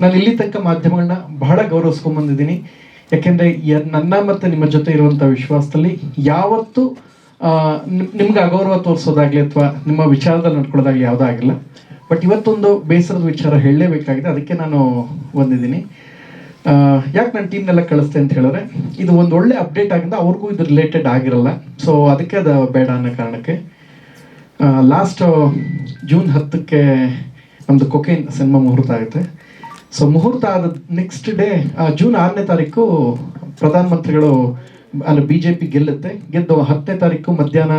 ನಾನು ಇಲ್ಲಿ ತನಕ ಮಾಧ್ಯಮಗಳನ್ನ ಬಹಳ ಗೌರವಿಸ್ಕೊಂಡ್ ಬಂದಿದ್ದೀನಿ ಯಾಕೆಂದ್ರೆ ನನ್ನ ಮತ್ತೆ ನಿಮ್ಮ ಜೊತೆ ಇರುವಂಥ ವಿಶ್ವಾಸದಲ್ಲಿ ಯಾವತ್ತು ನಿಮ್ಗೆ ಅಗೌರವ ತೋರಿಸೋದಾಗಲಿ ಅಥವಾ ನಿಮ್ಮ ವಿಚಾರದಲ್ಲಿ ನಡ್ಕೊಳ್ಳೋದಾಗ್ಲಿ ಯಾವುದೂ ಆಗಿಲ್ಲ. ಬಟ್ ಇವತ್ತೊಂದು ಬೇಸರದ ವಿಚಾರ ಹೇಳಲೇಬೇಕಾಗಿದೆ. ಅದಕ್ಕೆ ನಾನು ಬಂದಿದ್ದೀನಿ. ಯಾಕೆ ನನ್ನ ಟೀಮ್ನೆಲ್ಲ ಕಳಿಸ್ತೆ ಅಂತ ಹೇಳಿದ್ರೆ, ಇದು ಒಂದು ಒಳ್ಳೆ ಅಪ್ಡೇಟ್ ಆಗಿಂದ ಅವ್ರಿಗೂ ಇದು ರಿಲೇಟೆಡ್ ಆಗಿರಲ್ಲ. ಸೊ, ಅದಕ್ಕೆ ಅದು ಬೇಡ ಅನ್ನೋ ಕಾರಣಕ್ಕೆ ಲಾಸ್ಟ್ ಜೂನ್ ಹತ್ತಕ್ಕೆ ನಮ್ಮದು ಕೊಕೇನ್ ಸಿನಿಮಾ ಮುಹೂರ್ತ ಆಗುತ್ತೆ. ಸೊ ಮುಹೂರ್ತ ಆದ ನೆಕ್ಸ್ಟ್ ಡೇ ಜೂನ್ ಆರನೇ ತಾರೀಕು ಪ್ರಧಾನಮಂತ್ರಿಗಳು ಅಲ್ಲಿ ಬಿ ಜೆ ಪಿ ಗೆಲ್ಲುತ್ತೆ. ಗೆದ್ದು ಹತ್ತನೇ ತಾರೀಕು ಮಧ್ಯಾಹ್ನ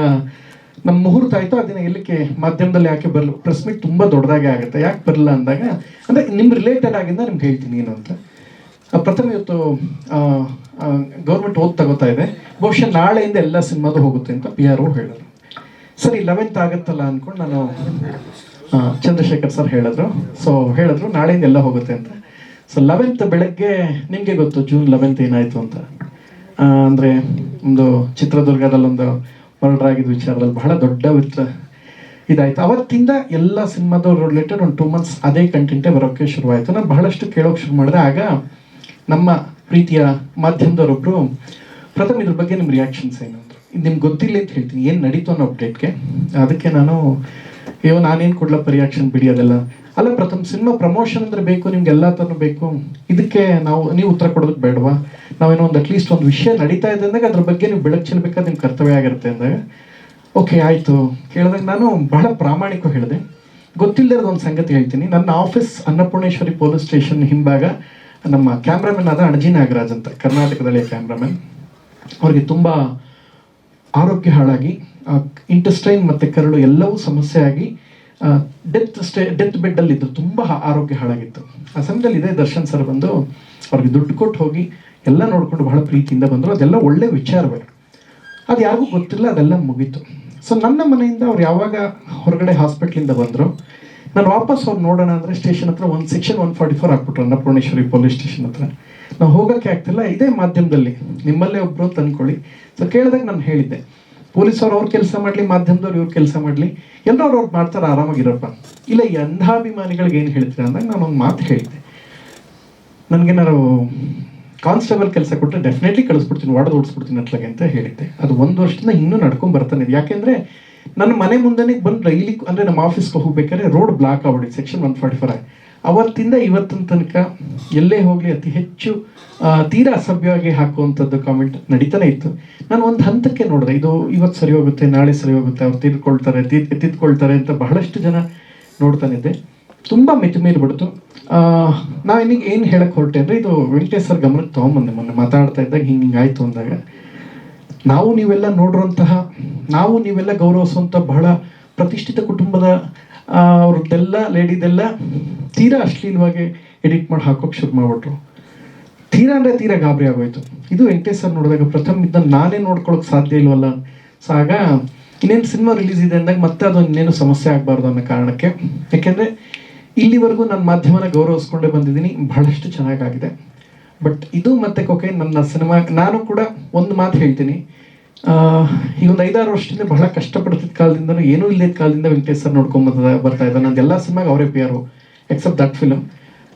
ನಮ್ಮ ಮುಹೂರ್ತ ಆಯಿತು ಅದನ್ನ ಗೆಲ್ಲಕ್ಕೆ ಮಾಧ್ಯಮದಲ್ಲಿ ಯಾಕೆ ಬರಲ್ಲ ಪ್ರೆಸ್ ಮೀಟ್ ತುಂಬ ದೊಡ್ಡದಾಗೆ ಆಗುತ್ತೆ. ಯಾಕೆ ಬರಲ್ಲ ಅಂದಾಗ ಅಂದರೆ ನಿಮ್ಮ ರಿಲೇಟೆಡ್ ಆಗಿಂದ ನಿಮ್ಗೆ ಹೇಳ್ತೀನಿ ಏನು ಅಂತ. ಆ, ಪ್ರಥಮ ಇವತ್ತು ಗೌರ್ಮೆಂಟ್ ಓದ್ ತಗೋತಾ ಇದೆ. ಬಹುಶಃ ನಾಳೆಯಿಂದ ಎಲ್ಲ ಸಿನಿಮಾದು ಹೋಗುತ್ತೆ ಅಂತ ಪಿ ಆರ್ ಹೇಳಿದ್ರು ಸರಿ ಲೆವೆಂತ್ ಆಗುತ್ತಲ್ಲ ಅಂದ್ಕೊಂಡು ನಾನು ಆ, ಚಂದ್ರಶೇಖರ್ ಸರ್ ಹೇಳಿದ್ರು. ಸೊ ಹೇಳಿದ್ರು, ನಾಳೆಯಿಂದ ಎಲ್ಲ ಹೋಗುತ್ತೆ ಅಂತ. ಸೊ ಲೆವೆಂತ್ ಬೆಳಗ್ಗೆ ನಿಮಗೆ ಗೊತ್ತು ಜೂನ್ ಲೆವೆಂತ್ ಏನಾಯಿತು ಅಂತ. ಅಂದರೆ ಒಂದು ಚಿತ್ರದುರ್ಗದಲ್ಲಿ ಒಂದು ಮರ್ಡರ್ ಆಗಿದ್ದ ವಿಚಾರದಲ್ಲಿ ಬಹಳ ದೊಡ್ಡ ವಿತ್ರ ಇದಾಯಿತು. ಅವತ್ತಿಂದ ಎಲ್ಲ ಸಿನಿಮಾದ ರಿಲೇಟೆಡ್ ಒಂದು ಟೂ ಮಂತ್ಸ್ ಅದೇ ಕಂಟೆಂಟೇ ಬರೋಕ್ಕೆ ಶುರುವಾಯಿತು. ನಾನು ಬಹಳಷ್ಟು ಕೇಳೋಕೆ ಶುರು ಮಾಡಿದೆ. ಆಗ ನಮ್ಮ ಪ್ರೀತಿಯ ಮಾಧ್ಯಮದವರೊಬ್ಬರು ಪ್ರಥಮ ಇದ್ರ ಬಗ್ಗೆ ನಿಮ್ಮ ರಿಯಾಕ್ಷನ್ಸ್ ಏನು? ಅಂದರು. ನಿಮ್ಗೆ ಗೊತ್ತಿಲ್ಲ ಅಂತ ಹೇಳ್ತೀನಿ. ಏನು ನಡೀತು ಅನ್ನೋ ಅಪ್ಡೇಟ್ಗೆ ಅದಕ್ಕೆ ನಾನು ಅಯ್ಯೋ, ನಾನೇನು ಕೊಡ್ಲಪ್ಪ ರಿಯಾಕ್ಷನ್ ಬಿಡಿ ಅದೆಲ್ಲ? ಅಲ್ಲ ಪ್ರಥಮ ಸಿನಿಮಾ ಪ್ರಮೋಷನ್ ಅಂದ್ರೆ ಬೇಕು, ನಿಮ್ಗೆ ಎಲ್ಲ ಥರನೂ ಬೇಕು. ಇದಕ್ಕೆ ನಾವು, ನೀವು ಉತ್ತರ ಕೊಡೋದಕ್ಕೆ ಬೇಡವಾ? ನಾವೇನೋ ಒಂದು ಅಟ್ಲೀಸ್ಟ್ ಒಂದು ವಿಷಯ ನಡೀತಾ ಇದೆ ಅಂದಾಗ ಅದ್ರ ಬಗ್ಗೆ ನೀವು ಬೆಳಕು ಚೆಲ್ಬೇಕಾದ ನಿಮ್ಮ ಕರ್ತವ್ಯ ಆಗಿರುತ್ತೆ ಅಂದಾಗ. ಓಕೆ ಆಯಿತು. ಕೇಳಿದಾಗ ನಾನು ಬಹಳ ಪ್ರಾಮಾಣಿಕ ಹೇಳಿದೆ. ಗೊತ್ತಿಲ್ಲದ ಒಂದು ಸಂಗತಿ ಹೇಳ್ತೀನಿ. ನನ್ನ ಆಫೀಸ್ ಅನ್ನಪೂರ್ಣೇಶ್ವರಿ ಪೊಲೀಸ್ ಸ್ಟೇಷನ್ ಹಿಂಭಾಗ ನಮ್ಮ ಕ್ಯಾಮ್ರಾಮನ್ ಆದ ಅಣಜಿ ನಾಗರಾಜ್ ಅಂತ ಕರ್ನಾಟಕದಲ್ಲಿ ಕ್ಯಾಮ್ರಾಮನ್ ಅವ್ರಿಗೆ ತುಂಬ ಆರೋಗ್ಯ ಹಾಳಾಗಿ ಇಂಟೆಸ್ಟೈನ್ ಮತ್ತು ಕರಳು ಎಲ್ಲವೂ ಸಮಸ್ಯೆ ಆಗಿ ಡೆತ್ ಸ್ಟೇ ಡೆತ್ ಬೆಡ್ಡಲ್ಲಿ ಇದ್ದು ತುಂಬ ಆರೋಗ್ಯ ಹಾಳಾಗಿತ್ತು. ಆ ಸಮಯದಲ್ಲಿ ಇದೇ ದರ್ಶನ್ ಸರ್ ಬಂದು ಅವ್ರಿಗೆ ದುಡ್ಡು ಕೊಟ್ಟು ಹೋಗಿ ಎಲ್ಲ ನೋಡಿಕೊಂಡು ಬಹಳ ಪ್ರೀತಿಯಿಂದ ಬಂದರು. ಅದೆಲ್ಲ ಒಳ್ಳೆ ವಿಚಾರವೇ. ಅದು ಯಾರಿಗೂ ಗೊತ್ತಿಲ್ಲ, ಅದೆಲ್ಲ ಮುಗೀತು. ಸೊ ನನ್ನ ಮನೆಯಿಂದ ಅವ್ರು ಯಾವಾಗ ಹೊರಗಡೆ ಹಾಸ್ಪಿಟ್ಲಿಂದ ಬಂದರು, ನಾನು ವಾಪಸ್ ಅವ್ರು ನೋಡೋಣ ಅಂದರೆ ಸ್ಟೇಷನ್ ಹತ್ರ ಒಂದು ಸೆಕ್ಷನ್ ಒನ್ ಫಾರ್ಟಿ ಫೋರ್ ಹಾಕ್ಬಿಟ್ರು, ಅನ್ನಪೂರ್ಣೇಶ್ವರಿ ಪೊಲೀಸ್ ಸ್ಟೇಷನ್ ಹತ್ರ. ನಾವು ಹೋಗೋಕ್ಕೆ ಆಗ್ತಿಲ್ಲ, ಇದೇ ಮಾಧ್ಯಮದಲ್ಲಿ ನಿಮ್ಮಲ್ಲೇ ಒಬ್ಬರು ತಂದ್ಕೊಳ್ಳಿ. ಸೊ ಕೇಳಿದಾಗ ನಾನು ಹೇಳಿದ್ದೆ ಪೊಲೀಸವ್ರು ಅವ್ರ ಕೆಲಸ ಮಾಡಲಿ, ಮಾಧ್ಯಮದವ್ರು ಇವ್ರ ಕೆಲಸ ಮಾಡಲಿ, ಎಲ್ಲರೂ ಅವ್ರು ಮಾಡ್ತಾರೆ, ಆರಾಮಾಗಿರಪ್ಪ. ಇಲ್ಲ ಈ ಅಂಧಾಭಿಮಾನಿಗಳಿಗೆ ಏನು ಹೇಳ್ತೀರಾ ಅಂದಾಗ ನಾನು ಒಂದು ಮಾತು ಹೇಳಿದ್ದೆ ನನಗೇನಾರು ಕಾನ್ಸ್ಟೇಬಲ್ ಕೆಲಸ ಕೊಟ್ಟರೆ ಡೆಫಿನೆಟ್ಲಿ ಕಳಿಸ್ಬಿಡ್ತೀನಿ ಒಡೆದು ಓಡಿಸ್ಬಿಡ್ತೀನಿ ಅಟ್ಲಾಗೆ ಅಂತ ಹೇಳಿದ್ದೆ. ಅದು ಒಂದು ವರ್ಷದಿಂದ ಇನ್ನೂ ನಡ್ಕೊಂಡು ಬರ್ತಾನೆ ಯಾಕೆಂದರೆ ನನ್ನ ಮನೆ ಮುಂದೆನೇ ಬಂದು ರೈಲಿಗೆ ಅಂದರೆ ನಮ್ಮ ಆಫೀಸ್ಗೆ ಹೋಗ್ಬೇಕಾದ್ರೆ ರೋಡ್ ಬ್ಲಾಕ್ ಆಗ್ಬಿಡಿ ಸೆಕ್ಷನ್ ಒನ್ ಫಾರ್ಟಿ ಫೋರ್ ಅವತ್ತಿಂದ ಇವತ್ತಿನ ತನಕ ಎಲ್ಲೇ ಹೋಗಲಿ ಅತಿ ಹೆಚ್ಚು ತೀರಾ ಅಸಭ್ಯವಾಗಿ ಹಾಕುವಂಥದ್ದು ಕಾಮೆಂಟ್ ನಡೀತಾನೆ ಇತ್ತು. ನಾನು ಒಂದು ಹಂತಕ್ಕೆ ನೋಡಿದೆ. ಇದು ಇವತ್ತು ಸರಿ ಹೋಗುತ್ತೆ, ನಾಳೆ ಸರಿ ಹೋಗುತ್ತೆ, ಅವ್ರು ತೀರ್ಕೊಳ್ತಾರೆ ತೀ ಎತ್ತಿದ್ಕೊಳ್ತಾರೆ ಅಂತ ಬಹಳಷ್ಟು ಜನ ನೋಡ್ತಾನಿದ್ದೆ ತುಂಬ ಮಿತಿಮೀರಿ ಬಿಡ್ತು. ಇನ್ನೀಗ ಏನು ಹೇಳಕ್ಕೆ ಹೊರಟೆ ಅಂದರೆ ಇದು ವೆಂಕಟೇಶ್ ಸರ್ ಗಮನಕ್ಕೆ ತೊಗೊಂಬಂದೆ ಮೊನ್ನೆ ಮಾತಾಡ್ತಾ ಇದ್ದಾಗ, ಹಿಂಗೆ ಹಿಂಗೆ ಆಯ್ತು ಅಂದಾಗ. ನಾವು ನೀವೆಲ್ಲ ನೋಡಿರುವಂತಹ ನಾವು ನೀವೆಲ್ಲ ಗೌರವಿಸುವಂಥ ಬಹಳ ಪ್ರತಿಷ್ಠಿತ ಕುಟುಂಬದ ಅವ್ರದ್ದೆಲ್ಲ, ಲೇಡಿದೆಲ್ಲ ತೀರಾ ಅಶ್ಲೀಲವಾಗಿ ಎಡಿಟ್ ಮಾಡಿ ಹಾಕೋಕೆ ಶುರು ಮಾಡ್ಬಿಟ್ರು. ತೀರಾ ಅಂದರೆ ತೀರಾ ಗಾಬರಿ ಆಗೋಯ್ತು. ಇದು ವೆಂಕಟೇಶ್ ಸರ್ ನೋಡಿದಾಗ ಪ್ರಥಮ ಇದನ್ನ ನಾನೇ ನೋಡ್ಕೊಳ್ಳೋಕೆ ಸಾಧ್ಯ ಇಲ್ವಲ್ಲ? ಸೊ ಆಗ ಇನ್ನೇನು ಸಿನಿಮಾ ರಿಲೀಸ್ ಇದೆ ಅಂದಾಗ ಮತ್ತೆ ಅದು ಇನ್ನೇನು ಸಮಸ್ಯೆ ಆಗಬಾರ್ದು ಅನ್ನೋ ಕಾರಣಕ್ಕೆ. ಯಾಕೆಂದರೆ ಇಲ್ಲಿವರೆಗೂ ನನ್ನ ಮಾಧ್ಯಮನ ಗೌರವಿಸ್ಕೊಂಡೇ ಬಂದಿದ್ದೀನಿ, ಬಹಳಷ್ಟು ಚೆನ್ನಾಗಾಗಿದೆ. ಬಟ್ ಇದು ಮತ್ತೆ ಕೊಕೆ ನನ್ನ ಸಿನಿಮಾ, ನಾನು ಕೂಡ ಒಂದು ಮಾತು ಹೇಳ್ತೀನಿ. ಈ ಒಂದು ಐದಾರು ವರ್ಷದಿಂದ ಬಹಳ ಕಷ್ಟಪಡ್ತಿದ್ದ ಕಾಲದಿಂದನೂ ಏನೂ ಇಲ್ಲದ ಕಾಲದಿಂದ ವೆಂಕಟೇಶ್ ಸರ್ ನೋಡ್ಕೊಂಡ್ ಬರ್ತಾ ಇದ್ದಾರೆ ನಂದು ಎಲ್ಲ ಸಿನಿಮಾಗೆ ಅವರೇ ಪಿ ಆರು ಎಕ್ಸೆಪ್ಟ್ ದಟ್ ಫಿಲಮ್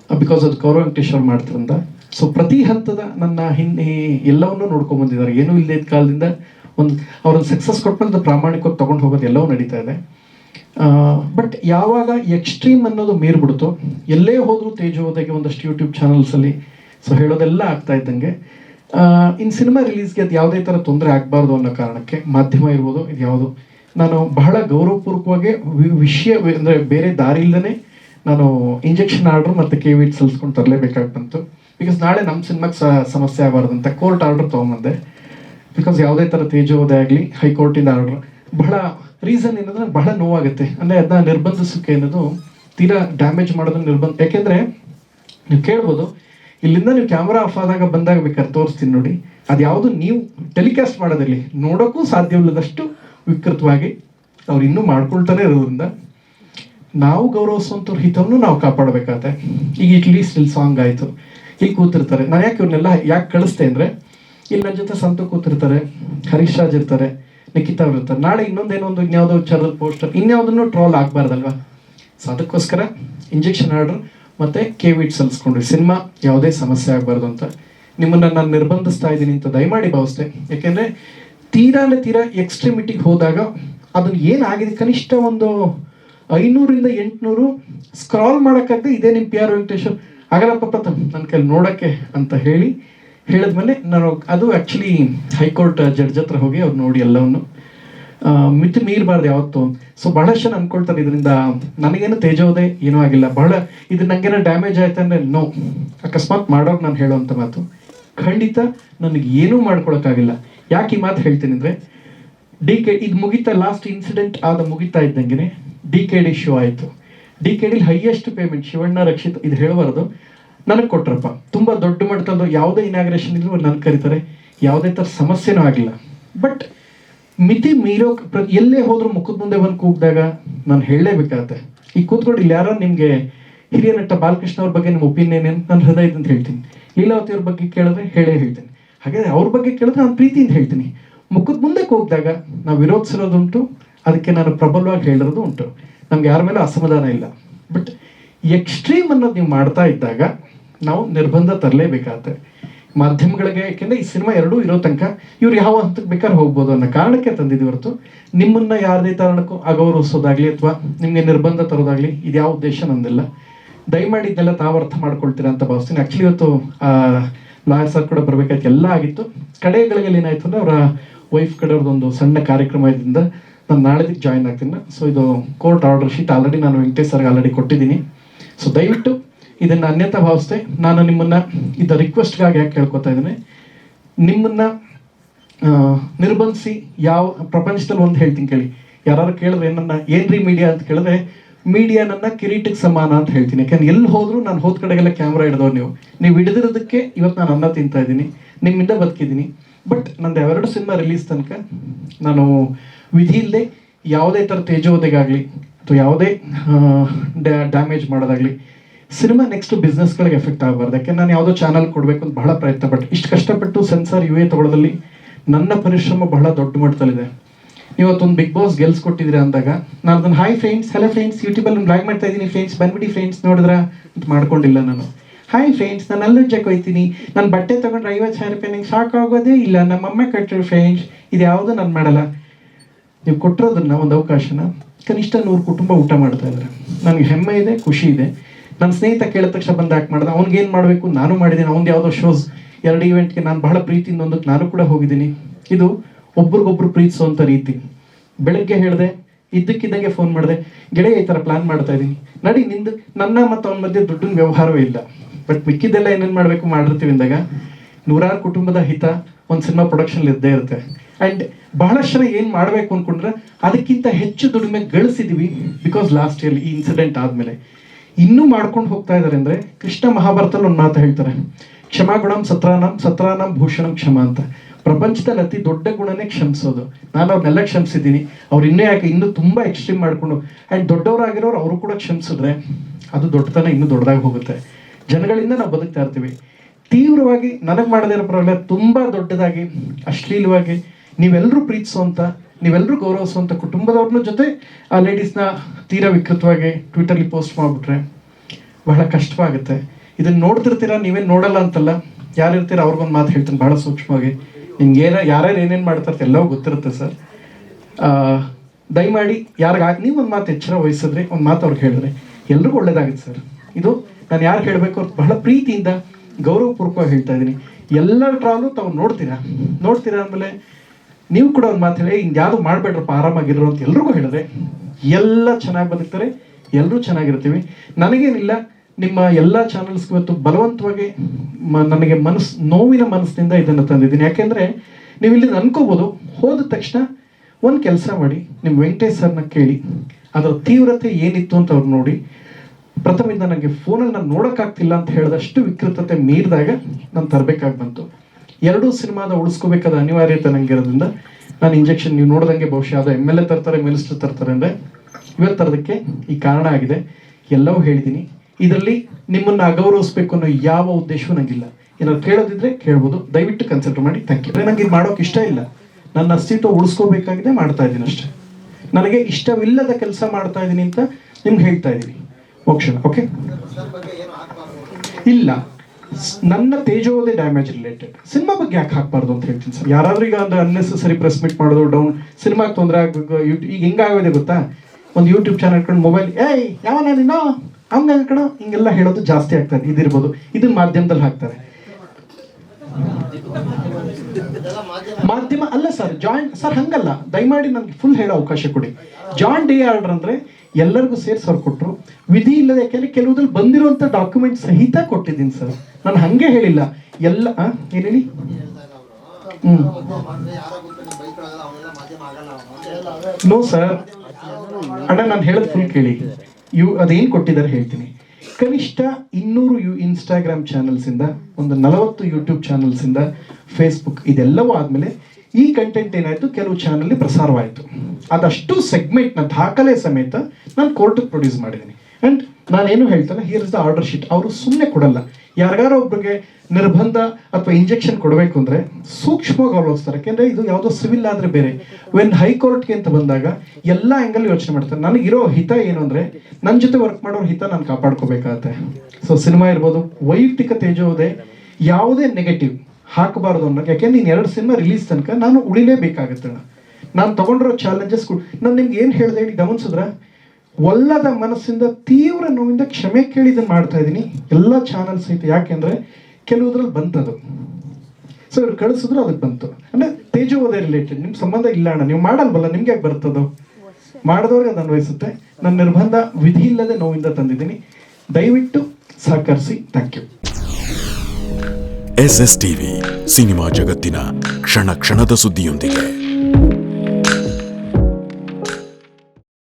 ಬಿಕಾಸ್ ಅದು ಗೌರವ ವೆಂಕಟೇಶ್ ಅವ್ರು ಮಾಡ್ತಿರಂದ ಸೊ ಪ್ರತಿ ಹಂತದ ನನ್ನ ಹಿಂದೆ ಎಲ್ಲವನ್ನೂ ನೋಡ್ಕೊಂಡ್ ಬಂದಿದ್ದಾರೆ. ಏನೂ ಇಲ್ಲದ ಕಾಲದಿಂದ ಒಂದು, ಅವ್ರನ್ನ ಸಕ್ಸಸ್ ಕೊಟ್ಮೇಲೆ ಪ್ರಾಮಾಣಿಕವಾಗಿ ತಗೊಂಡು ಹೋಗೋದು ಎಲ್ಲವೂ ನಡೀತಾ ಇದೆ. ಬಟ್ ಯಾವಾಗ ಎಕ್ಸ್ಟ್ರೀಮ್ ಅನ್ನೋದು ಮೀರ್ಬಿಡ್ತು ಎಲ್ಲೇ ಹೋದರೂ ತೇಜೋದಗೆ ಒಂದಷ್ಟು ಯೂಟ್ಯೂಬ್ ಚಾನಲ್ಸಲ್ಲಿ ಸೊ ಹೇಳೋದೆಲ್ಲ ಆಗ್ತಾ ಇದ್ದಂಗೆ. ಇನ್ನು ಸಿನಿಮಾ ರಿಲೀಸ್ಗೆ ಅದು ಯಾವುದೇ ಥರ ತೊಂದರೆ ಆಗಬಾರ್ದು ಅನ್ನೋ ಕಾರಣಕ್ಕೆ ಮಾಧ್ಯಮ ಇರ್ಬೋದು, ಇದು ಯಾವುದು. ನಾನು ಬಹಳ ಗೌರವಪೂರ್ವಕವಾಗಿ ವಿಷಯ ಅಂದರೆ ಬೇರೆ ದಾರಿ ನಾನು ಇಂಜೆಕ್ಷನ್ ಆರ್ಡ್ರ್ ಮತ್ತು ಕೆ ವಿಟ್ ಸಲ್ಸ್ಕೊಂಡು ತರಲೇಬೇಕಾಗಿ ಬಂತು. ಬಿಕಾಸ್ ನಾಳೆ ನಮ್ಮ ಸಿನಿಮಾಗೆ ಸಮಸ್ಯೆ ಆಗಬಾರ್ದು ಅಂತ ಕೋರ್ಟ್ ಆರ್ಡರ್ ತೊಗೊಂಬಂದೆ. ಬಿಕಾಸ್ ಯಾವುದೇ ಥರ ತೇಜೋದೇ ಆಗಲಿ, ಹೈಕೋರ್ಟಿಂದ ಆರ್ಡರ್ ಬಹಳ ರೀಸನ್ ಏನಂದ್ರೆ ಬಹಳ ನೋವಾಗುತ್ತೆ. ಅಂದರೆ ಅದನ್ನ ನಿರ್ಬಂಧಿಸೋಕೆ ಅನ್ನೋದು ತೀರಾ ಡ್ಯಾಮೇಜ್ ಮಾಡೋದನ್ನ ನಿರ್ಬಂಧ, ಯಾಕೆಂದರೆ ನೀವು ಕೇಳ್ಬೋದು ಇಲ್ಲಿಂದ ನೀವು ಕ್ಯಾಮ್ರಾ ಆಫ್ ಆದಾಗ ಬಂದಾಗ ಬೇಕಾದ್ರೆ ತೋರಿಸ್ತೀನಿ ನೋಡಿ. ಅದು ಯಾವುದು ನೀವು ಟೆಲಿಕಾಸ್ಟ್ ಮಾಡೋದಿರಲಿ ನೋಡೋಕ್ಕೂ ಸಾಧ್ಯವಿಲ್ಲದಷ್ಟು ವಿಕೃತವಾಗಿ ಅವ್ರು ಇನ್ನೂ ಮಾಡ್ಕೊಳ್ತಾನೆ ಇರೋದ್ರಿಂದ ನಾವು ಗೌರವಿಸುವಂಥವ್ರ ಹಿತವನ್ನು ನಾವು ಕಾಪಾಡಬೇಕಾಗತ್ತೆ ಈಗ ಇಟ್ಲೀಸ್ಟ್ ಇಲ್ಲಿ ಸಾಂಗ್ ಆಯಿತು. ಇಲ್ಲಿ ಕೂತಿರ್ತಾರೆ. ನಾನು ಯಾಕೆ ಇವ್ರನ್ನೆಲ್ಲ ಯಾಕೆ ಕಳಿಸ್ತೆ ಅಂದರೆ, ಇಲ್ಲಿ ನನ್ನ ಜೊತೆ ಸಂತು ಕೂತಿರ್ತಾರೆ, ಹರೀಶ್ ರಾಜ್ ಇರ್ತಾರೆ ನಿಖಿತಾ ಅವ್ರು ಇರ್ತಾರೆ. ನಾಳೆ ಇನ್ನೊಂದೇನೋ ಒಂದು ಇನ್ಯಾವುದೋ ವಿಚಾರದ ಪೋಸ್ಟರ್ ಇನ್ಯಾವುದನ್ನು ಟ್ರೋಲ್ ಆಗಬಾರ್ದಲ್ವ? ಸೊ ಅದಕ್ಕೋಸ್ಕರ ಇಂಜೆಕ್ಷನ್ ಆರ್ಡರ್ ಮತ್ತೆ ಕೆ ವಿಟ್ ಸಿನಿಮಾ ಯಾವುದೇ ಸಮಸ್ಯೆ ಆಗಬಾರ್ದು ಅಂತ ನಿಮ್ಮನ್ನ ನಾನು ನಿರ್ಬಂಧಿಸ್ತಾ ಇದ್ದೀನಿ ಅಂತ ದಯಮಾಡಿ ಭಾವಿಸ್ತೆ ಯಾಕೆಂದರೆ ತೀರಾನೇ ತೀರಾ ಎಕ್ಸ್ಟ್ರೀಮಿಟಿಗೆ ಹೋದಾಗ ಅದನ್ನು ಏನಾಗಿದೆ? ಕನಿಷ್ಠ ಒಂದು ಐನೂರಿಂದ ಎಂಟುನೂರು ಸ್ಕ್ರಾಲ್ ಮಾಡೋಕ್ಕಾಗದೆ ಇದೇ ನಿಮ್ಮ ಪಿ ಆರ್ ವೆಂಕಟೇಶ್ವರ್ ಆಗಲ್ಲಪ್ಪ ಪ್ರಥಮ್ ನನ್ನ ಕೈಲಿ ನೋಡೋಕ್ಕೆ ಅಂತ ಹೇಳಿ ಹೇಳಿದ್ಮೇಲೆ ನಾನು ಅದು ಆ್ಯಕ್ಚುಲಿ ಹೈಕೋರ್ಟ್ ಜಡ್ಜ್ ಹತ್ರ ಹೋಗಿ ಅವ್ರು ನೋಡಿ ಎಲ್ಲವನ್ನು. ಮಿತಿ ಮೀರಬಾರ್ದು ಯಾವತ್ತು. ಸೊ ಬಹಳಷ್ಟು ಜನ ಅನ್ಕೊಳ್ತಾರೆ ಇದರಿಂದ ನನಗೇನು ತೇಜೋದೆ ಏನೂ ಆಗಿಲ್ಲ. ಬಹಳ ಇದು ನನಗೇನೋ ಡ್ಯಾಮೇಜ್ ಆಯ್ತು ಅಂದರೆ ನೋ ಅಕಸ್ಮಾತ್ ಮಾಡೋರು ನಾನು ಹೇಳೋವಂಥ ಮಾತು. ಖಂಡಿತ ನನಗೆ ಏನೂ ಮಾಡ್ಕೊಳಕ್ಕಾಗಿಲ್ಲ. ಯಾಕೆ ಈ ಮಾತು ಹೇಳ್ತೀನಿ ಅಂದರೆ ಡಿ ಕೆ ಇದು ಮುಗಿತಾ ಲಾಸ್ಟ್ ಇನ್ಸಿಡೆಂಟ್ ಆದ ಮುಗಿತಾ ಇದ್ದಂಗೆ ಡಿ ಕೆ ಡಿ ಶೋ ಆಯಿತು. ಡಿ ಕೆ ಡಿಲಿ ಹೈಯೆಸ್ಟ್ ಪೇಮೆಂಟ್ ಶಿವಣ್ಣ ರಕ್ಷಿತ್ ಇದು ಹೇಳಬಾರ್ದು ನನಗೆ ಕೊಟ್ರಪ್ಪ. ತುಂಬ ದೊಡ್ಡ ಮಟ್ಟದಲ್ಲೂ ಯಾವುದೇ ಇನಾಗ್ರೇಷನ್ ಇದ್ರು ನನಗೆ ಕರೀತಾರೆ. ಯಾವುದೇ ಥರ ಸಮಸ್ಯೆನೂ ಆಗಿಲ್ಲ. ಬಟ್ ಮಿತಿ ಮೀರೋ ಎಲ್ಲೇ ಹೋದ್ರು ಮುಖದ ಮುಂದೆ ಬಂದು ಕೂಗಿದಾಗ ನಾನು ಹೇಳಲೇಬೇಕಾಗತ್ತೆ. ಈಗ ಕೂತ್ಕೊಂಡು ಇಲ್ಲಿ ಯಾರೋ ನಿಮಗೆ ಹಿರಿಯ ನಟ ಬಾಲಕೃಷ್ಣ ಅವ್ರ ಬಗ್ಗೆ ನಿಮ್ಮ ಒಪಿನಿಯನ್ ಏನು? ನಾನು ಹೃದಯದಿಂದ ಹೇಳ್ತೀನಿ. ಲೀಲಾವತಿ ಅವ್ರ ಬಗ್ಗೆ ಕೇಳಿದ್ರೆ ಹೇಳೇ ಹೇಳ್ತೀನಿ. ಹಾಗಾದ್ರೆ ಅವ್ರ ಬಗ್ಗೆ ಕೇಳಿದ್ರೆ ನಾನು ಪ್ರೀತಿಯಿಂದ ಹೇಳ್ತೀನಿ. ಮುಖದ ಮುಂದೆ ಕೂಗ್ದಾಗ ನಾವು ವಿರೋಧಿಸಿರೋದುಂಟು ಅದಕ್ಕೆ ನಾನು ಪ್ರಬಲವಾಗಿ ಹೇಳಿರೋದು ಉಂಟು. ನಮ್ಗೆ ಯಾರ ಮೇಲೆ ಅಸಮಾಧಾನ ಇಲ್ಲ. ಬಟ್ ಎಕ್ಸ್ಟ್ರೀಮ್ ಅನ್ನೋದು ನೀವು ಮಾಡ್ತಾ ಇದ್ದಾಗ ನಾವು ನಿರ್ಬಂಧ ತರಲೇಬೇಕಾಗತ್ತೆ. ಮಾಧ್ಯಮಗಳಿಗೆ, ಯಾಕೆಂದರೆ ಈ ಸಿನಿಮಾ ಎರಡೂ ಇರೋ ತನಕ ಇವ್ರು ಯಾವ ಹಂತಕ್ಕೆ ಬೇಕಾದ್ರೆ ಹೋಗ್ಬೋದು ಅನ್ನೋ ಕಾರಣಕ್ಕೆ ತಂದಿದ್ದು ಹೊರತು, ನಿಮ್ಮನ್ನ ಯಾರದೇ ಕಾರಣಕ್ಕೂ ಅಗೌರವಿಸೋದಾಗ್ಲಿ ಅಥವಾ ನಿಮಗೆ ನಿರ್ಬಂಧ ತರೋದಾಗ್ಲಿ ಇದು ಯಾವ ಉದ್ದೇಶ ನಂದಿಲ್ಲ. ದಯಮಾಡಿ ಇದನ್ನೆಲ್ಲ ತಾವು ಅರ್ಥ ಮಾಡ್ಕೊಳ್ತೀರಾ ಅಂತ ಭಾವಿಸ್ತೀನಿ. ಆಕ್ಚುಲಿ ಇವತ್ತು ಲಾಯರ್ ಸರ್ ಕೂಡ ಬರ್ಬೇಕಾಯ್ತು. ಎಲ್ಲ ಆಗಿತ್ತು. ಕಡೆಗಳಿಗೆಲ್ಲ ಏನಾಯ್ತು ಅಂದ್ರೆ ಅವರ ವೈಫ್ ಕಡೆಯವ್ರದ್ದೊಂದು ಸಣ್ಣ ಕಾರ್ಯಕ್ರಮ ಇದ್ರಿಂದ ನಾನು ನಾಳೆದಿಗೆ ಜಾಯಿನ್ ಆಗ್ತೀನಿ. ಸೊ ಇದು ಕೋರ್ಟ್ ಆರ್ಡರ್ ಶೀಟ್ ಆಲ್ರೆಡಿ ನಾನು ವೆಂಕಟೇಶ್ ಸರ್ಗೆ ಆಲ್ರೆಡಿ ಕೊಟ್ಟಿದ್ದೀನಿ. ಸೊ ದಯವಿಟ್ಟು ಇದನ್ನು ಅನ್ಯತಾ ಭಾವಿಸ್ದೆ ನಾನು ನಿಮ್ಮನ್ನು ಇದು ರಿಕ್ವೆಸ್ಟ್ಗಾಗಿ ಯಾಕೆ ಕೇಳ್ಕೊತಾ ಇದ್ದೀನಿ. ನಿಮ್ಮನ್ನು ನಿರ್ಬಂಧಿಸಿ ಯಾವ ಪ್ರಪಂಚದಲ್ಲಿ ಒಂದು ಹೇಳ್ತೀನಿ ಕೇಳಿ. ಯಾರು ಕೇಳಿದ್ರೆ ನನ್ನ ಏನ್ರಿ ಮೀಡಿಯಾ ಅಂತ ಕೇಳಿದ್ರೆ ಮೀಡಿಯಾ ನನ್ನ ಕಿರೀಟಕ್ಕೆ ಸಮಾನ ಅಂತ ಹೇಳ್ತೀನಿ. ಯಾಕಂದ್ರೆ ಎಲ್ಲಿ ಹೋದ್ರು ನಾನು ಹೋದ ಕಡೆಗೆಲ್ಲ ಕ್ಯಾಮ್ರಾ ಹಿಡಿದವ್ರು ನೀವು. ನೀವು ಹಿಡಿದಿರೋದಕ್ಕೆ ಇವತ್ತು ನಾನು ಅನ್ನ ತಿಂತಾ ಇದ್ದೀನಿ. ನಿಮ್ಮಿಂದ ಬದುಕಿದ್ದೀನಿ. ಬಟ್ ನಂದು ಎರಡು ಸಿನಿಮಾ ರಿಲೀಸ್ ತನಕ ನಾನು ವಿಧಿ ಇಲ್ಲದೆ ಯಾವುದೇ ಥರ ತೇಜೋದೆಗಾಗಲಿ, ಅಥವಾ ಯಾವುದೇ ಡ್ಯಾಮೇಜ್ ಮಾಡೋದಾಗಲಿ ಸಿನಿಮಾ ನೆಕ್ಸ್ಟ್ ಬಿಸ್ನೆಸ್ಗಳಿಗೆ ಎಫೆಕ್ಟ್ ಆಗಬಾರ್ದು. ಯಾಕೆ ನಾನು ಯಾವುದೋ ಚಾನಲ್ ಕೊಡಬೇಕು ಅಂತ ಬಹಳ ಪ್ರಯತ್ನ ಪಟ್ಟು ಇಷ್ಟು ಕಷ್ಟಪಟ್ಟು ಸೆನ್ಸಾರ್ ಯು ಎ ತಗೊಳ್ಳೋದಲ್ಲಿ ನನ್ನ ಪರಿಶ್ರಮ ಬಹಳ ದೊಡ್ಡ ಮಟ್ಟದಲ್ಲಿದೆ. ಇವತ್ತೊಂದು ಬಿಗ್ ಬಾಸ್ ಗೆಲ್ಸ್ಕೊಟ್ಟಿದ್ದೀರಾ ಅಂದಾಗ, ನಾನು ಅದನ್ನು ಹಾಯ್ ಫ್ರೆಂಡ್ಸ್ ಹಲೋ ಫ್ರೆಂಡ್ಸ್ ಯೂಟ್ಯೂಬಲ್ಲಿ ಬ್ಲಾಗ್ ಮಾಡ್ತಾ ಇದ್ದೀನಿ ಫ್ರೆಂಡ್ಸ್ ಬಂದ್ಬಿಡಿ ಫ್ರೆಂಡ್ಸ್ ನೋಡಿದ್ರ? ಅಂತ ಮಾಡ್ಕೊಂಡಿಲ್ಲ ನಾನು. ಹಾಯ್ ಫ್ರೆಂಡ್ಸ್ ನಾನು ಅಲ್ಲುಜ್ಜಕ್ಕೆ ಹೋಯ್ತೀನಿ. ನಾನು ಬಟ್ಟೆ ತೊಗೊಂಡ್ರೆ ಐವತ್ತು ಸಾವಿರ ರೂಪಾಯಿ ನಂಗೆ ಸಾಕಾಗೋದೇ ಇಲ್ಲ. ನಮ್ಮ ಅಮ್ಮ ಕಟ್ಟಿರೋ ಫ್ರೆಂಡ್ಸ್ ಇದು ಯಾವುದು ನಾನು ಮಾಡಲ್ಲ. ನೀವು ಕೊಟ್ಟಿರೋದನ್ನ ಒಂದು ಅವಕಾಶನ ಕನಿಷ್ಠ ನೂರು ಕುಟುಂಬ ಊಟ ಮಾಡ್ತಾ ಇದ್ದಾರೆ. ನನಗೆ ಹೆಮ್ಮೆ ಇದೆ, ಖುಷಿ ಇದೆ. ನನ್ನ ಸ್ನೇಹಿತ ಕೇಳಿದ ತಕ್ಷಣ ಬಂದು ಯಾಕೆ ಮಾಡ್ದೆ, ಅವ್ನಿಗೆ ಏನು ಮಾಡಬೇಕು? ನಾನು ಮಾಡಿದ್ದೀನಿ ಅವ್ನು ಯಾವುದೋ ಶೋಸ್ ಎರಡು ಇವೆಂಟ್ಗೆ ನಾನು ಬಹಳ ಪ್ರೀತಿಯಿಂದ ಒಂದಕ್ಕೆ ನಾನು ಕೂಡ ಹೋಗಿದ್ದೀನಿ. ಇದು ಒಬ್ರಿಗೊಬ್ರು ಪ್ರೀತಿಸುವಂಥ ರೀತಿ. ಬೆಳಗ್ಗೆ ಹೇಳಿದೆ, ಇದ್ದಕ್ಕಿದ್ದಂಗೆ ಫೋನ್ ಮಾಡಿದೆ, ಗೆಳೆಯ ಈ ಥರ ಪ್ಲಾನ್ ಮಾಡ್ತಾ ಇದ್ದೀನಿ ನಡಿ, ನಿಂದು, ನನ್ನ ಮತ್ತು ಅವನ ಮಧ್ಯೆ ದುಡ್ಡಿನ ವ್ಯವಹಾರವೇ ಇಲ್ಲ. ಬಟ್ ಮಿಕ್ಕಿದ್ದೆಲ್ಲ ಏನೇನು ಮಾಡಬೇಕು ಮಾಡಿರ್ತೀವಿ ಅಂದಾಗ, ನೂರಾರು ಕುಟುಂಬದ ಹಿತ ಒಂದು ಸಿನಿಮಾ ಪ್ರೊಡಕ್ಷನ್ ಇದ್ದೇ ಇರುತ್ತೆ. ಆ್ಯಂಡ್ ಬಹಳಷ್ಟು ಏನು ಮಾಡಬೇಕು ಅಂದ್ಕೊಂಡ್ರೆ ಅದಕ್ಕಿಂತ ಹೆಚ್ಚು ದುಡಿಮೆ ಗಳಿಸಿದೀವಿ ಬಿಕಾಸ್ ಲಾಸ್ಟ್ ಇಯರ್ ಈ ಇನ್ಸಿಡೆಂಟ್ ಆದಮೇಲೆ. ಇನ್ನೂ ಮಾಡ್ಕೊಂಡು ಹೋಗ್ತಾ ಇದ್ದಾರೆ ಅಂದರೆ ಕೃಷ್ಣ ಮಹಾಭಾರತದಲ್ಲಿ ಒಂದು ಮಾತು ಹೇಳ್ತಾರೆ. ಕ್ಷಮಾಗುಣಂ ಸತ್ರಾನಂ ಸತ್ರಾನಂ ಭೂಷಣಂ ಕ್ಷಮ ಅಂತ. ಪ್ರಪಂಚದಲ್ಲಿ ಅತಿ ದೊಡ್ಡ ಗುಣನೇ ಕ್ಷಮಿಸೋದು. ನಾನು ಅವ್ರನ್ನೆಲ್ಲ ಕ್ಷಮಿಸಿದ್ದೀನಿ. ಅವ್ರು ಇನ್ನೂ ಯಾಕೆ ಇನ್ನೂ ತುಂಬ ಎಕ್ಸ್ಟ್ರೀಮ್ ಮಾಡಿಕೊಂಡು ಆ್ಯಂಡ್ ದೊಡ್ಡವರಾಗಿರೋರು ಅವರು ಕೂಡ ಕ್ಷಮಿಸಿದ್ರೆ ಅದು ದೊಡ್ಡತನ ಇನ್ನೂ ದೊಡ್ಡದಾಗಿ ಹೋಗುತ್ತೆ. ಜನಗಳಿಂದ ನಾವು ಬದುಕ್ತಾ ಇರ್ತೀವಿ. ತೀವ್ರವಾಗಿ ನನಗೆ ಮಾಡದೇ ಇರೋ ಪರವಾಗಿಲ್ಲ, ತುಂಬ ದೊಡ್ಡದಾಗಿ, ಅಶ್ಲೀಲವಾಗಿ ನೀವೆಲ್ಲರೂ ಪ್ರೀತಿಸುವಂತ ನೀವೆಲ್ಲರೂ ಗೌರವಿಸುವಂಥ ಕುಟುಂಬದವ್ರನ್ನ ಜೊತೆ ಆ ಲೇಡೀಸ್ನ ತೀರಾ ವಿಕೃತವಾಗಿ ಟ್ವಿಟರ್ಲಿ ಪೋಸ್ಟ್ ಮಾಡಿಬಿಟ್ರೆ ಬಹಳ ಕಷ್ಟವಾಗುತ್ತೆ. ಇದನ್ನು ನೋಡ್ತಿರ್ತೀರಾ, ನೀವೇನು ನೋಡಲ್ಲ ಅಂತಲ್ಲ. ಯಾರು ಇರ್ತೀರ ಅವ್ರಿಗೊಂದು ಮಾತು ಹೇಳ್ತೀನಿ, ಬಹಳ ಸೂಕ್ಷ್ಮವಾಗಿ. ನಿಮ್ಗೆ ಏನ, ಯಾರ್ಯಾರು ಏನೇನು ಮಾಡ್ತಾರೆ ಎಲ್ಲವೂ ಗೊತ್ತಿರುತ್ತೆ ಸರ್. ದಯಮಾಡಿ ಯಾರಿಗಾಗಿ ನೀವು ಒಂದು ಮಾತು ಎಚ್ಚರ ವಹಿಸಿದ್ರೆ, ಒಂದು ಮಾತು ಅವ್ರಿಗೆ ಹೇಳಿದ್ರೆ ಎಲ್ರಿಗೂ ಒಳ್ಳೇದಾಗುತ್ತೆ ಸರ್. ಇದು ನಾನು ಯಾರು ಹೇಳಬೇಕು ಅವ್ರು ಬಹಳ ಪ್ರೀತಿಯಿಂದ ಗೌರವಪೂರ್ವಕವಾಗಿ ಹೇಳ್ತಾ ಇದ್ದೀನಿ. ಎಲ್ಲ ಟ್ರಾಲು ತಾವು ನೋಡ್ತೀರಾ? ನೋಡ್ತೀರಾ ಅಂದಮೇಲೆ ನೀವು ಕೂಡ ಒಂದು ಮಾತು ಹೇಳಿ ಹಿಂಗೆ ಯಾವುದು ಮಾಡಬೇಡ್ರಪ್ಪ ಆರಾಮಾಗಿರೋ ಅಂತ ಎಲ್ರಿಗೂ ಹೇಳಿದೆ ಎಲ್ಲ ಚೆನ್ನಾಗಿ ಬದುಕ್ತಾರೆ ಎಲ್ಲರೂ ಚೆನ್ನಾಗಿರ್ತೀವಿ. ನನಗೇನಿಲ್ಲ, ನಿಮ್ಮ ಎಲ್ಲ ಚಾನಲ್ಸ್ ಇವತ್ತು ಬಲವಂತವಾಗಿ ನನಗೆ ಮನಸ್ಸು ನೋವಿನ ಮನಸ್ಸಿನಿಂದ ಇದನ್ನು ತಂದಿದ್ದೀನಿ. ಯಾಕೆಂದರೆ ನೀವು ಇಲ್ಲಿ ಅನ್ಕೋಬೋದು, ಹೋದ ತಕ್ಷಣ ಒಂದು ಕೆಲಸ ಮಾಡಿ ನಿಮ್ಮ ವೆಂಕಟೇಶ್ ಸರ್ನ ಕೇಳಿ, ಅದರ ತೀವ್ರತೆ ಏನಿತ್ತು ಅಂತ ಅವ್ರು ನೋಡಿ, ಪ್ರಥಮದಿಂದ ನನಗೆ ಫೋನಲ್ಲಿ ನಾನು ನೋಡೋಕ್ಕಾಗ್ತಿಲ್ಲ ಅಂತ ಹೇಳಿದಷ್ಟು ವಿಕೃತತೆ ಮೀರಿದಾಗ ನಾನು ತರಬೇಕಾಗಿ ಬಂತು. ಎರಡೂ ಸಿನಿಮಾದ ಉಳಿಸ್ಕೋಬೇಕಾದ ಅನಿವಾರ್ಯತೆ ನಂಗಿರೋದ್ರಿಂದ ನಾನು ಇಂಜೆಕ್ಷನ್ ನೀವು ನೋಡಿದಂಗೆ ಬಹುಶಃ ಅದು ಎಂ ಎಲ್ ಎ ತರ್ತಾರೆ ಮಿನಿಸ್ಟರ್ ತರ್ತಾರೆ ಅಂದರೆ ಇವತ್ತು ತರೋದಕ್ಕೆ ಈ ಕಾರಣ ಆಗಿದೆ. ಎಲ್ಲವೂ ಹೇಳಿದ್ದೀನಿ. ಇದರಲ್ಲಿ ನಿಮ್ಮನ್ನು ಅಗೌರವಿಸ್ಬೇಕು ಅನ್ನೋ ಯಾವ ಉದ್ದೇಶವೂ ನನಗಿಲ್ಲ ಏನಾದ್ರು ಕೇಳೋದಿದ್ರೆ ಕೇಳ್ಬೋದು. ದಯವಿಟ್ಟು ಕನ್ಸಿಡರ್ ಮಾಡಿ. ಥ್ಯಾಂಕ್ ಯು ನನಗೆ ಇದು ಮಾಡೋಕೆ ಇಷ್ಟ ಇಲ್ಲ. ನನ್ನ ಅಸ್ತಿತ್ವ ಉಳಿಸ್ಕೋಬೇಕಾಗಿದೆ ಮಾಡ್ತಾ ಇದ್ದೀನಿ ಅಷ್ಟೇ. ನನಗೆ ಇಷ್ಟವಿಲ್ಲದ ಕೆಲಸ ಮಾಡ್ತಾ ಇದ್ದೀನಿ ಅಂತ ನಿಮ್ಗೆ ಹೇಳ್ತಾ ಇದ್ದೀನಿ. ಮೋಕ್ಷಣ ಓಕೆ ಇಲ್ಲ. ನನ್ನ ತೇಜೋದೇ ಡ್ಯಾಮೇಜ್ ರಿಲೇಟೆಡ್ ಸಿನಿಮಾ ಬಗ್ಗೆ ಯಾಕೆ ಹಾಕ್ಬಾರ್ದು ಅಂತ ಹೇಳ್ತೀನಿ ಸರ್. ಯಾರಾದ್ರೂ ಈಗ ಅಂದ್ರೆ ಅನ್ನೆಸರಿ ಪ್ರೆಸ್ ಮೀಟ್ ಮಾಡೋದು ಡೌನ್ ಸಿನಿಮಾಗೆ ತೊಂದರೆ ಯೂಟ್ಯೂಬ್ ಈಗ ಹೆಂಗಾಗೋದೆ ಗೊತ್ತಾ? ಒಂದು ಯೂಟ್ಯೂಬ್ ಚಾನಲ್ ಇಟ್ಕೊಂಡು ಮೊಬೈಲ್ ಏಯ್ ಯಾವ ನೀನು? ಹಂಗೆ ಕಣ? ಹಿಂಗೆಲ್ಲ ಹೇಳೋದು ಜಾಸ್ತಿ ಆಗ್ತದೆ. ಇದಿರ್ಬೋದು. ಇದನ್ನ ಮಾಧ್ಯಮದಲ್ಲಿ ಹಾಕ್ತಾರೆ. ಮಾಧ್ಯಮ ಅಲ್ಲ ಸರ್ ಜಾಯಿಂಟ್ ಸರ್, ಹಂಗಲ್ಲ. ದಯಮಾಡಿ ನನಗೆ ಫುಲ್ ಹೇಳೋ ಅವಕಾಶ ಕೊಡಿ. ಜಾಯಿಂಟ್ ಡಿ ಆರ್ಡರ್ ಅಂದ್ರೆ ಎಲ್ಲರಿಗೂ ಸೇರಿಸಿ ಅವ್ರು ಕೊಟ್ಟರು ವಿಧಿ ಇಲ್ಲದ ಯಾಕೆಂದ್ರೆ ಕೆಲವುದ್ರಲ್ಲಿ ಬಂದಿರುವಂತ ಡಾಕ್ಯುಮೆಂಟ್ ಸಹಿತ ಕೊಟ್ಟಿದ್ದೀನಿ ಸರ್ ನಾನು ಹಂಗೆ ಹೇಳಿಲ್ಲ. ಎಲ್ಲ ಏನೇಳಿ? ಹ್ಞೂ ನೋ ಸರ್ ಅಣ್ಣ, ನಾನು ಹೇಳೋದು ಫುಲ್ ಕೇಳಿ. ಇವು ಅದೇನು ಕೊಟ್ಟಿದ್ದಾರೆ ಹೇಳ್ತೀನಿ. ಕನಿಷ್ಠ ಇನ್ನೂರು ಯು ಇನ್ಸ್ಟಾಗ್ರಾಮ್ ಚಾನಲ್ಸಿಂದ ಒಂದು ನಲವತ್ತು ಯೂಟ್ಯೂಬ್ ಚಾನಲ್ಸಿಂದ ಫೇಸ್ಬುಕ್ ಇದೆಲ್ಲವೂ ಆದಮೇಲೆ ಈ ಕಂಟೆಂಟ್ ಏನಾಯ್ತು? ಕೆಲವು ಚಾನಲ್ ಪ್ರಸಾರವಾಯಿತು. ಅದಷ್ಟು ಸೆಗ್ಮೆಂಟ್ನ ದಾಖಲೆ ಸಮೇತ ನಾನು ಕೋರ್ಟಿಗೆ ಪ್ರೊಡ್ಯೂಸ್ ಮಾಡಿದ್ದೀನಿ ಅಂಡ್ ನಾನೇನು ಹೇಳ್ತಾನೆ here is the order sheet ಅವರು ಸುಮ್ಮನೆ ಕೊಡಲ್ಲ. ಯಾರಿಗಾರ ಒಬ್ಬರಿಗೆ ನಿರ್ಬಂಧ ಅಥವಾ ಇಂಜೆಕ್ಷನ್ ಕೊಡಬೇಕು ಅಂದರೆ ಸೂಕ್ಷ್ಮವಾಗಿ ಆಲೋಚಿಸ್ತಾರೆ ಯಾಕೆಂದರೆ ಇದು ಯಾವುದೋ ಸಿವಿಲ್ ಆದರೆ ಬೇರೆ. ವೆನ್ ಹೈಕೋರ್ಟ್ಗೆ ಅಂತ ಬಂದಾಗ ಎಲ್ಲ ಆ್ಯಂಗಲ್ ಯೋಚನೆ ಮಾಡ್ತಾರೆ. ನನಗಿರೋ ಹಿತ ಏನು ಅಂದರೆ ನನ್ನ ಜೊತೆ ವರ್ಕ್ ಮಾಡೋರ ಹಿತ ನಾನು ಕಾಪಾಡ್ಕೋಬೇಕಾಗತ್ತೆ. ಸೊ ಸಿನಿಮಾ ಇರ್ಬೋದು, ವೈಯಕ್ತಿಕ ತೇಜೋದೆ ಯಾವುದೇ ನೆಗೆಟಿವ್ ಹಾಕಬಾರ್ದು ಅನ್ನೋ ಯಾಕೆಂದ್ರೆ ನೀನು ಎರಡು ಸಿನಿಮಾ ರಿಲೀಸ್ ತನಕ ನಾನು ಉಳಿಲೇಬೇಕಾಗತ್ತೆ. ನಾನು ತಗೊಂಡಿರೋ ಚಾಲೆಂಜಸ್ ನಾನು ನಿಮ್ಗೆ ಏನು ಹೇಳಿದೆ ಹೇಳಿ ಗಮನಿಸಿದ್ರ? ಒಲ್ಲದ ಮನಸ್ಸಿಂದ ತೀವ್ರ ನೋವಿಂದ ಕ್ಷಮೆ ಕೇಳಿ ಇದನ್ನು ಮಾಡ್ತಾ ಇದ್ದೀನಿ ಎಲ್ಲ ಚಾನಲ್ಸ್ ಐತೆ. ಯಾಕೆಂದರೆ ಕೆಲವುದ್ರಲ್ಲಿ ಬಂತದು. ಸೊ ಇವ್ರು ಕಳಿಸಿದ್ರು ಅದಕ್ಕೆ ಬಂತು. ಅಂದರೆ ತೇಜೋವದೆ ರಿಲೇಟೆಡ್ ನಿಮ್ಮ ಸಂಬಂಧ ಇಲ್ಲ ಅಣ್ಣ. ನೀವು ಮಾಡಲ್ವಲ್ಲ? ನಿಮ್ಗೆ ಯಾಕೆ ಬರ್ತದೋ? ಮಾಡಿದವ್ರಿಗೆ ಅದು ಅನ್ವಯಿಸುತ್ತೆ. ನನ್ನ ನಿರ್ಬಂಧ ವಿಧಿ ಇಲ್ಲದೆ ನೋವಿಂದ ತಂದಿದ್ದೀನಿ. ದಯವಿಟ್ಟು ಸಹಕರಿಸಿ. Thank you S S TV cinema ಜಗತ್ತಿನ ಕ್ಷಣ ಕ್ಷಣದ ಸುದ್ದಿಯೊಂದಿಗೆ.